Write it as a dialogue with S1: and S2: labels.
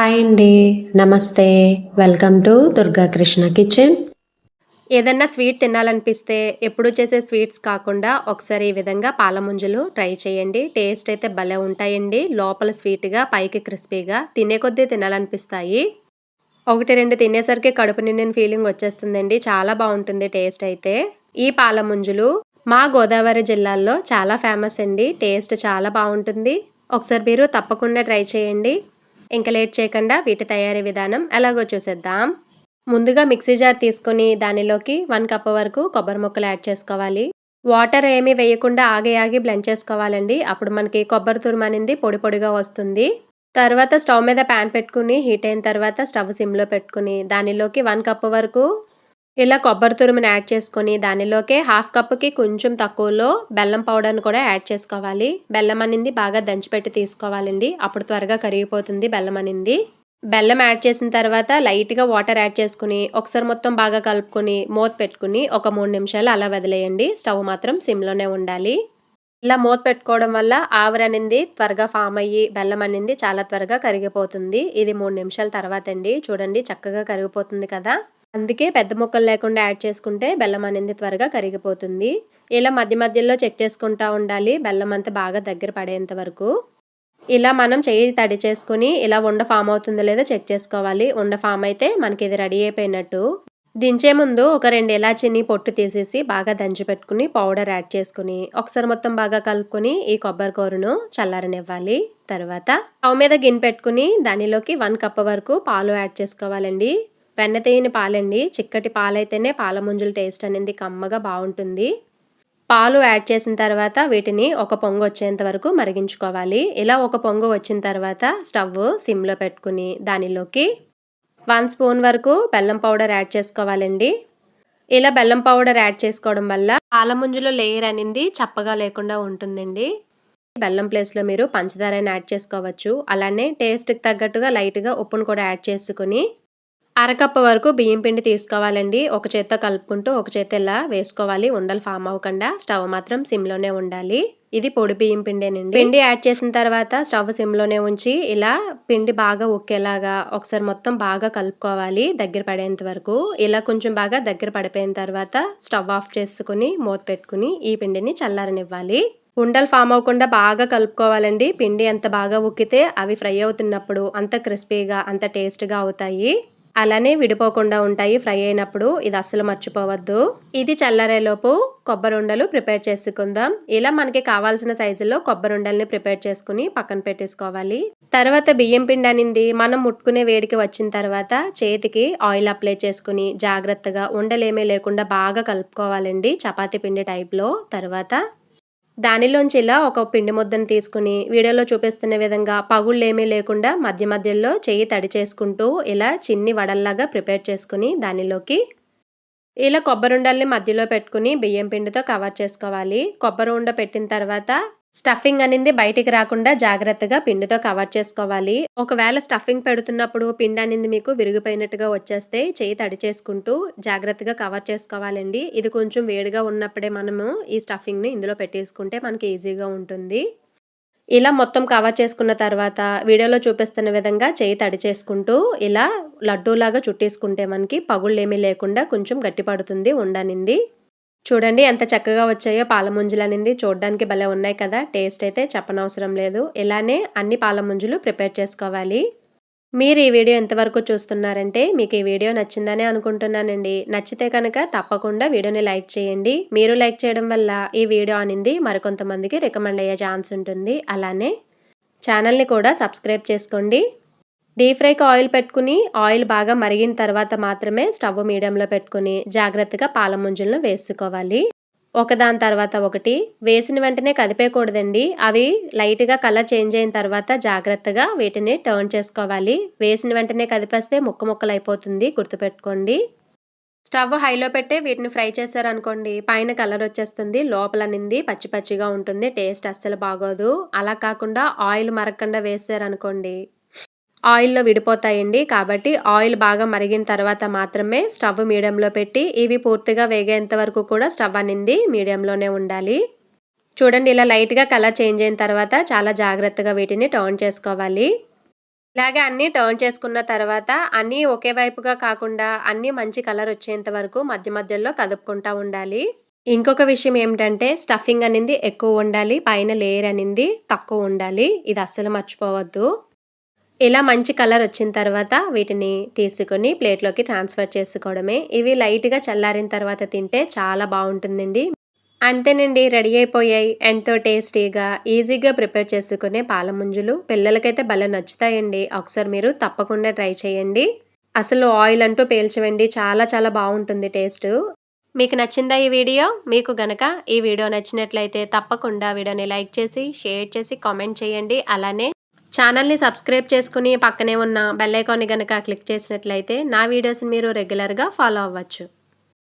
S1: Hi అండి. నమస్తే. Welcome to Durga Krishna kitchen.
S2: ఏదన్నా స్వీట్ తినాలనిపిస్తే ఎప్పుడు చేసే స్వీట్స్ కాకుండా ఒకసారి ఈ విధంగా పాలముంజలు ట్రై చేయండి. టేస్ట్ అయితే భలే ఉంటాయండి. లోపల స్వీట్గా పైకి క్రిస్పీగా తినే కొద్దీ తినాలనిపిస్తాయి. ఒకటి రెండు తినేసరికి కడుపు నిండిన ఫీలింగ్ వచ్చేస్తుందండి. చాలా బాగుంటుంది టేస్ట్ అయితే. ఈ పాలముంజలు మా గోదావరి జిల్లాల్లో చాలా ఫేమస్ అండి. టేస్ట్ చాలా బాగుంటుంది. ఒకసారి మీరు తప్పకుండా ట్రై చేయండి. ఇంకా లేట్ చేయకుండా వీటి తయారీ విధానం ఎలాగో చూసేద్దాం. ముందుగా మిక్సీ జార్ తీసుకొని దానిలోకి వన్ కప్ వరకు కొబ్బరి ముక్కలు యాడ్ చేసుకోవాలి. వాటర్ ఏమీ వేయకుండా ఆగి ఆగి బ్లెండ్ చేసుకోవాలండి. అప్పుడు మనకి కొబ్బరి తురుమనింది అనేది పొడి పొడిగా వస్తుంది. తర్వాత స్టవ్ మీద ప్యాన్ పెట్టుకుని హీట్ అయిన తర్వాత స్టవ్ సిమ్లో పెట్టుకుని దానిలోకి వన్ కప్ వరకు ఇలా కొబ్బరి తురుముని యాడ్ చేసుకొని దానిలోకే హాఫ్ కప్కి కొంచెం తక్కువలో బెల్లం పౌడర్ని కూడా యాడ్ చేసుకోవాలి. బెల్లం అనేది బాగా దంచిపెట్టి తీసుకోవాలండి. అప్పుడు త్వరగా కరిగిపోతుంది బెల్లం అనేది. బెల్లం యాడ్ చేసిన తర్వాత లైట్గా వాటర్ యాడ్ చేసుకుని ఒకసారి మొత్తం బాగా కలుపుకొని మూత పెట్టుకుని ఒక మూడు నిమిషాలు అలా వదిలేయండి. స్టవ్ మాత్రం సిమ్లోనే ఉండాలి. ఇలా మూత పెట్టుకోవడం వల్ల ఆవిరి అనేది త్వరగా ఫామ్ అయ్యి బెల్లం అనేది చాలా త్వరగా కరిగిపోతుంది. ఇది మూడు నిమిషాల తర్వాత అండి. చూడండి చక్కగా కరిగిపోతుంది కదా. అందుకే పెద్ద ముక్కలు లేకుండా యాడ్ చేసుకుంటే బెల్లం అనేది త్వరగా కరిగిపోతుంది. ఇలా మధ్య మధ్యలో చెక్ చేసుకుంటూ ఉండాలి. బెల్లం అంతా బాగా దగ్గర పడేంత వరకు. ఇలా మనం చెయ్యి తడి చేసుకుని ఇలా ఉండ ఫామ్ అవుతుందో లేదో చెక్ చేసుకోవాలి. ఉండ ఫామ్ అయితే మనకి ఇది రెడీ అయిపోయినట్టు. దించే ముందు ఒక రెండు ఇలాచీని పొట్టు తీసేసి బాగా దంచి పెట్టుకుని పౌడర్ యాడ్ చేసుకుని ఒకసారి మొత్తం బాగా కలుపుకొని ఈ కొబ్బరి కూరను చల్లారనివ్వాలి. తర్వాత స్టవ్ మీద గిన్నె పెట్టుకుని దానిలోకి వన్ కప్ వరకు పాలు యాడ్ చేసుకోవాలండి. వెన్న తేయని పాలండి. చిక్కటి పాలైతేనే పాల ముంజుల టేస్ట్ అనేది కమ్మగా బాగుంటుంది. పాలు యాడ్ చేసిన తర్వాత వీటిని ఒక పొంగు వచ్చేంత వరకు మరిగించుకోవాలి. ఇలా ఒక పొంగు వచ్చిన తర్వాత స్టవ్ సిమ్లో పెట్టుకుని దానిలోకి వన్ స్పూన్ వరకు బెల్లం పౌడర్ యాడ్ చేసుకోవాలండి. ఇలా బెల్లం పౌడర్ యాడ్ చేసుకోవడం వల్ల పాలముంజులో లేయర్ అనేది చప్పగా లేకుండా ఉంటుందండి. బెల్లం ప్లేస్లో మీరు పంచదారని యాడ్ చేసుకోవచ్చు. అలానే టేస్ట్కి తగ్గట్టుగా లైట్గా ఉప్పును కూడా యాడ్ చేసుకుని అరకప్పు వరకు బియ్యం పిండి తీసుకోవాలండి. ఒక చేత్తో కలుపుకుంటూ ఒక చేత ఇలా వేసుకోవాలి. ఉండలు ఫామ్ అవ్వకుండా స్టవ్ మాత్రం సిమ్లోనే ఉండాలి. ఇది పొడి బియ్యం పిండేనండి. పిండి యాడ్ చేసిన తర్వాత స్టవ్ సిమ్లోనే ఉంచి ఇలా పిండి బాగా ఉక్కేలాగా ఒకసారి మొత్తం బాగా కలుపుకోవాలి దగ్గర పడేంత వరకు. ఇలా కొంచెం బాగా దగ్గర పడిపోయిన తర్వాత స్టవ్ ఆఫ్ చేసుకుని మూత పెట్టుకుని ఈ పిండిని చల్లారనివ్వాలి. ఉండలు ఫామ్ అవ్వకుండా బాగా కలుపుకోవాలండి. పిండి ఎంత బాగా ఉక్కితే అవి ఫ్రై అవుతున్నప్పుడు అంత క్రిస్పీగా అంత టేస్ట్గా అవుతాయి. అలానే విడిపోకుండా ఉంటాయి ఫ్రై అయినప్పుడు. ఇది అస్సలు మర్చిపోవద్దు. ఇది చల్లారేలోపు కొబ్బరి ఉండలు ప్రిపేర్ చేసుకుందాం. ఇలా మనకి కావాల్సిన సైజులో కొబ్బరి ఉండల్ని ప్రిపేర్ చేసుకుని పక్కన పెట్టేసుకోవాలి. తర్వాత బియ్యం పిండి అనింది. మనం ముట్టుకునే వేడికి వచ్చిన తర్వాత చేతికి ఆయిల్ అప్లై చేసుకుని జాగ్రత్తగా ఉండలేమీ లేకుండా బాగా కలుపుకోవాలండి. చపాతీ పిండి టైప్లో. తర్వాత దానిలోంచి ఇలా ఒక పిండి ముద్దను తీసుకుని వీడియోలో చూపిస్తున్న విధంగా పగుళ్ళు ఏమీ లేకుండా మధ్య మధ్యలో చెయ్యి తడి చేసుకుంటూ ఇలా చిన్ని వడల్లాగా ప్రిపేర్ చేసుకుని దానిలోకి ఇలా కొబ్బరి ఉండల్ని మధ్యలో పెట్టుకుని బియ్యం పిండితో కవర్ చేసుకోవాలి. కొబ్బరి ఉండ పెట్టిన తర్వాత స్టఫింగ్ అనేది బయటికి రాకుండా జాగ్రత్తగా పిండితో కవర్ చేసుకోవాలి. ఒకవేళ స్టఫింగ్ పెడుతున్నప్పుడు పిండి అనేది మీకు విరిగిపోయినట్టుగా వచ్చేస్తే చేయి తడి చేసుకుంటూ జాగ్రత్తగా కవర్ చేసుకోవాలండి. ఇది కొంచెం వేడిగా ఉన్నప్పుడే మనము ఈ స్టఫింగ్ని ఇందులో పెట్టేసుకుంటే మనకి ఈజీగా ఉంటుంది. ఇలా మొత్తం కవర్ చేసుకున్న తర్వాత వీడియోలో చూపిస్తున్న విధంగా చేయి తడి చేసుకుంటూ ఇలా లడ్డూలాగా చుట్టేసుకుంటే మనకి పగుళ్ళేమీ లేకుండా కొంచెం గట్టి పడుతుంది ఉండనింది. చూడండి ఎంత చక్కగా వచ్చాయో పాలముంజులు అనేది. చూడడానికి భలే ఉన్నాయి కదా. టేస్ట్ అయితే చెప్పనవసరం లేదు. ఇలానే అన్ని పాలముంజులు ప్రిపేర్ చేసుకోవాలి. మీరు ఈ వీడియో ఎంతవరకు చూస్తున్నారంటే మీకు ఈ వీడియో నచ్చిందనే అనుకుంటున్నానండి. నచ్చితే కనుక తప్పకుండా వీడియోని లైక్ చేయండి. మీరు లైక్ చేయడం వల్ల ఈ వీడియో అనేది. మరికొంతమందికి రికమెండ్ అయ్యే ఛాన్స్ ఉంటుంది. అలానే ఛానల్ని కూడా సబ్స్క్రైబ్ చేసుకోండి. డీప్ ఫ్రైకి ఆయిల్ పెట్టుకుని ఆయిల్ బాగా మరిగిన తర్వాత మాత్రమే స్టవ్ మీడియంలో పెట్టుకుని జాగ్రత్తగా పాల ముంజలను వేసుకోవాలి. ఒకదాని తర్వాత ఒకటి. వేసిన వెంటనే కదిపేయకూడదండి. అవి లైట్గా కలర్ చేంజ్ అయిన తర్వాత జాగ్రత్తగా వీటిని టర్న్ చేసుకోవాలి. వేసిన వెంటనే కదిపేస్తే ముక్క ముక్కలు అయిపోతుంది గుర్తుపెట్టుకోండి. స్టవ్ హైలో పెట్టే వీటిని ఫ్రై చేశారనుకోండి పైన కలర్ వచ్చేస్తుంది లోపల నింది పచ్చి పచ్చిగా ఉంటుంది టేస్ట్ అస్సలు బాగోదు. అలా కాకుండా ఆయిల్ మరగకుండా వేసారనుకోండి ఆయిల్లో విడిపోతాయండి. కాబట్టి ఆయిల్ బాగా మరిగిన తర్వాత మాత్రమే స్టవ్ మీడియంలో పెట్టి ఇవి పూర్తిగా వేగేంత వరకు కూడా స్టవ్ అనింది మీడియంలోనే ఉండాలి. చూడండి ఇలా లైట్గా కలర్ చేంజ్ అయిన తర్వాత చాలా జాగ్రత్తగా వీటిని టర్న్ చేసుకోవాలి. ఇలాగే అన్నీ టర్న్ చేసుకున్న తర్వాత అన్నీ ఒకే వైపుగా కాకుండా అన్నీ మంచి కలర్ వచ్చేంత వరకు మధ్య మధ్యలో కదుపుకుంటా ఉండాలి. ఇంకొక విషయం ఏమిటంటే స్టఫింగ్ అనేది ఎక్కువ ఉండాలి పైన లేయర్ అనేది తక్కువ ఉండాలి. ఇది అస్సలు మర్చిపోవద్దు. ఇలా మంచి కలర్ వచ్చిన తర్వాత వీటిని తీసుకొని ప్లేట్లోకి ట్రాన్స్ఫర్ చేసుకోవడమే. ఇవి లైట్గా చల్లారిన తర్వాత తింటే చాలా బాగుంటుందండి. అంతేనండి రెడీ అయిపోయాయి. ఎంతో టేస్టీగా ఈజీగా ప్రిపేర్ చేసుకునే పాలముంజులు. పిల్లలకైతే భలే నచ్చుతాయండి. ఒకసారి మీరు తప్పకుండా ట్రై చేయండి. అసలు ఆయిల్ అంటూ పేల్చవండి. చాలా చాలా బాగుంటుంది టేస్ట్ మీకు నచ్చిందా ఈ వీడియో? మీకు గనక ఈ వీడియో నచ్చినట్లయితే తప్పకుండా వీడియోని లైక్ చేసి షేర్ చేసి కామెంట్ చేయండి. అలానే ఛానల్ని సబ్స్క్రైబ్ చేసుకుని పక్కనే ఉన్న బెల్ ఐకాన్ని క్లిక్ చేసినట్లయితే నా వీడియోస్ని మీరు రెగ్యులర్గా ఫాలో అవ్వచ్చు.